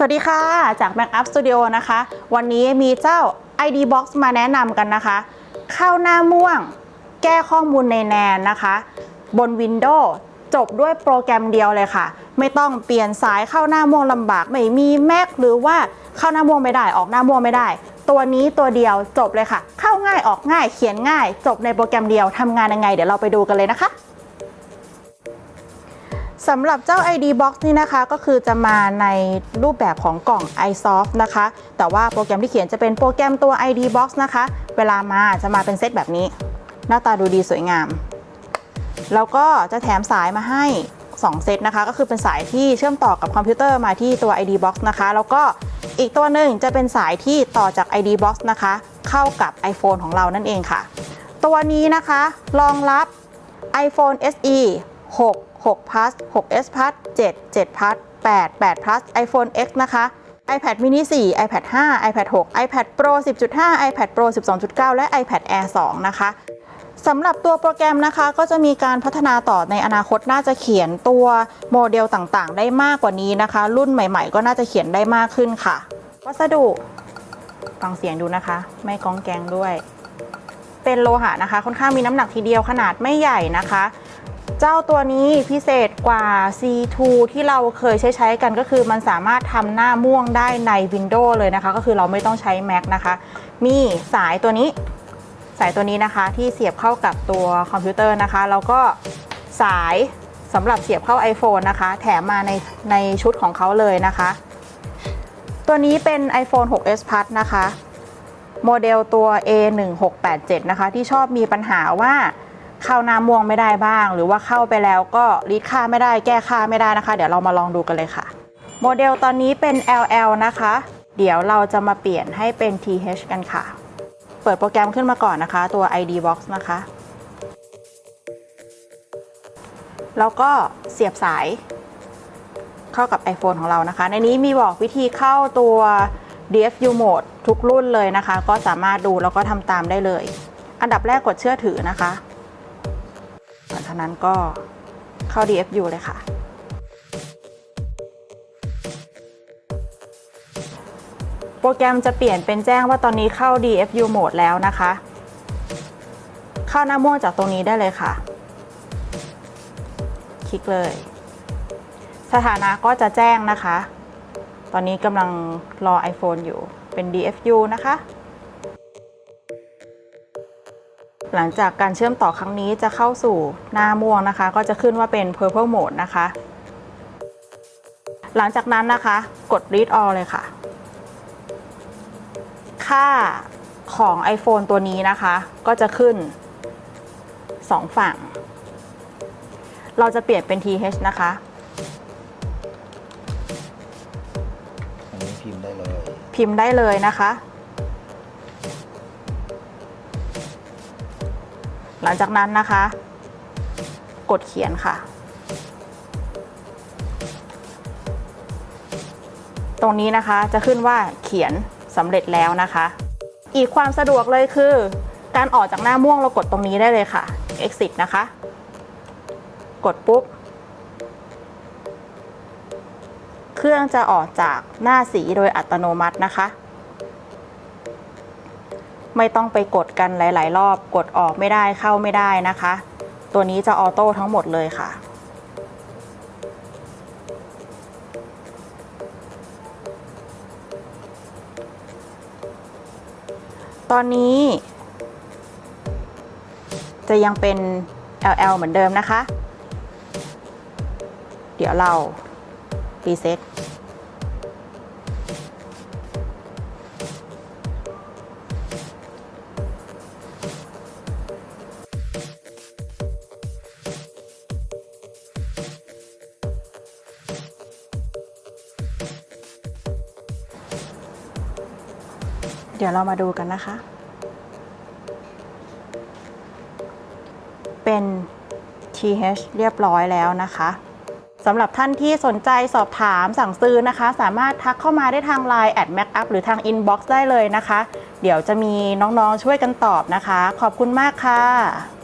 สวัสดีค่ะ จาก Mac Up Studio นะคะ วันนี้มีเจ้า ID Box มาแนะนำกันนะคะ เข้าหน้าม่วง แก้ข้อมูลในแนนนะคะ บน Windows จบด้วยโปรแกรมเดียวเลยค่ะ ไม่ต้องเปลี่ยนสายเข้าหน้าม่วงลำบาก ไม่มี Mac หรือว่าเข้าหน้าม่วงไม่ได้ออกหน้าม่วงไม่ได้ ตัวนี้ตัวเดียวจบเลยค่ะ เข้าง่ายออกง่ายเขียนง่าย จบในโปรแกรมเดียวทำงานยังไง เดี๋ยวเราไปดูกันเลยนะคะ สำหรับเจ้า ID Box นี่นะคะก็คือจะมาในรูปแบบของกล่อง iSoft นะคะ แต่ว่าโปรแกรมที่เขียนจะเป็นโปรแกรมตัว ID Box นะคะ เวลามาจะมาเป็นเซตแบบนี้ หน้าตาดูดีสวยงาม แล้วก็จะแถมสายมาให้ 2 เซตนะคะ ก็คือเป็นสายที่เชื่อมต่อกับคอมพิวเตอร์มาที่ตัว ID Box นะคะ แล้วก็อีกตัวหนึ่งจะเป็นสายที่ต่อจาก ID Box นะคะ เข้ากับ iPhone ของเรานั่นเองค่ะ ตัวนี้นะคะรองรับ iPhone SE 6 6 plus 6s plus 7 7 plus 8 8 plus iPhone X นะคะ iPad mini 4 iPad 5 iPad 6 iPad Pro 10.5 iPad Pro 12.9 และ iPad Air 2 นะคะสำหรับตัวโปรแกรมนะคะก็จะมีการพัฒนาต่อในอนาคตน่าจะเขียนตัวโมเดลต่างๆ ได้มากกว่านี้นะคะ รุ่นใหม่ๆ ก็น่าจะเขียนได้มากขึ้นค่ะ วัสดุฟังเสียงดูนะคะ ไม่ก้องแกงด้วย เป็นโลหะนะคะ ค่อนข้างมีน้ำหนักทีเดียวขนาดไม่ใหญ่นะคะ เจ้าตัวนี้พิเศษกว่า C2 ที่เราเคยใช้ใช้กันก็คือมันสามารถทำหน้าม่วงได้ใน Windows เลยนะคะ ก็คือเราไม่ต้องใช้ Mac นะคะ มีสายตัวนี้ สายตัวนี้นะคะที่เสียบเข้ากับตัวคอมพิวเตอร์นะคะ แล้วก็สายสำหรับเสียบเข้า iPhone นะคะ แถมมาในในชุดของเขาเลยนะคะ ตัวนี้เป็น iPhone 6s Plus นะคะ โมเดลตัว A1687 นะคะ ที่ชอบมีปัญหาว่า เข้าหน้าม่วงไม่ได้บ้าง หรือว่าเข้าไปแล้วก็รีดค่าไม่ได้แก้ค่าไม่ได้นะคะ เดี๋ยวเรามาลองดูกันเลยค่ะ โมเดลตอนนี้เป็น LL นะคะ เดี๋ยวเราจะมาเปลี่ยนให้เป็น TH กันค่ะ เปิดโปรแกรมขึ้นมาก่อนนะคะ ตัว ID Box นะคะ แล้วก็เสียบสายเข้ากับ iPhone ของเรานะคะ ในนี้มีบอกวิธีเข้าตัว DFU Mode ทุกรุ่นเลยนะคะ ก็สามารถดูแล้วก็ทำตามได้เลย อันดับแรกกดเชื่อถือนะคะ หลังจานั้นก็เข้า DFU เลยค่ะ โปรแกรมจะเปลี่ยนเป็นแจ้งว่าตอนนี้เข้า DFU Mode แล้วนะคะ เข้าหน้าม่วงจากตรงนี้ได้เลยค่ะ คลิกเลย สถานะก็จะแจ้งนะคะ ตอนนี้กำลังรอ iPhone อยู่เป็น DFU นะคะ หลังจากการเชื่อมต่อครั้งนี้จะเข้าสู่หน้าม่วงนะคะ ก็จะขึ้นว่าเป็น Purple Mode นะคะ หลังจากนั้นนะคะ กด Read All เลยค่ะ ค่าของ iPhone ตัวนี้นะคะ ก็จะขึ้น 2 ฝั่ง เราจะเปลี่ยนเป็น TH นะคะอันนี้พิมพ์ได้เลย พิมพ์ได้เลยนะคะ ลังจากนั้นนะคะ กดเขียนค่ะ ตรงนี้นะคะจะขึ้นว่าเขียนสำเร็จแล้วนะคะ อีกความสะดวกเลยคือ การออกจากหน้าม่วงเรากดตรงนี้ได้เลยค่ะ exit นะคะ กดปุ๊บ เครื่องจะออกจากหน้าสีโดยอัตโนมัตินะคะ ไม่ต้องไปกดกันหลาย ๆ รอบ กดออกไม่ได้เข้าไม่ได้นะคะ ตัวนี้จะออโต้ทั้งหมดเลยค่ะตอนนี้ จะยังเป็น LL เหมือนเดิมนะคะ เดี๋ยวเรา รีเซ็ต เดี๋ยวเรามาดูกันนะคะ เป็น TH เรียบร้อยแล้วนะคะสำหรับท่านที่สนใจสอบถามสั่งซื้อนะคะ สามารถทักเข้ามาได้ทาง Line แอด m a c u p หรือทาง Inbox ได้เลยนะคะ เดี๋ยวจะมีน้องๆช่วยกันตอบนะคะ ขอบคุณมากค่ะ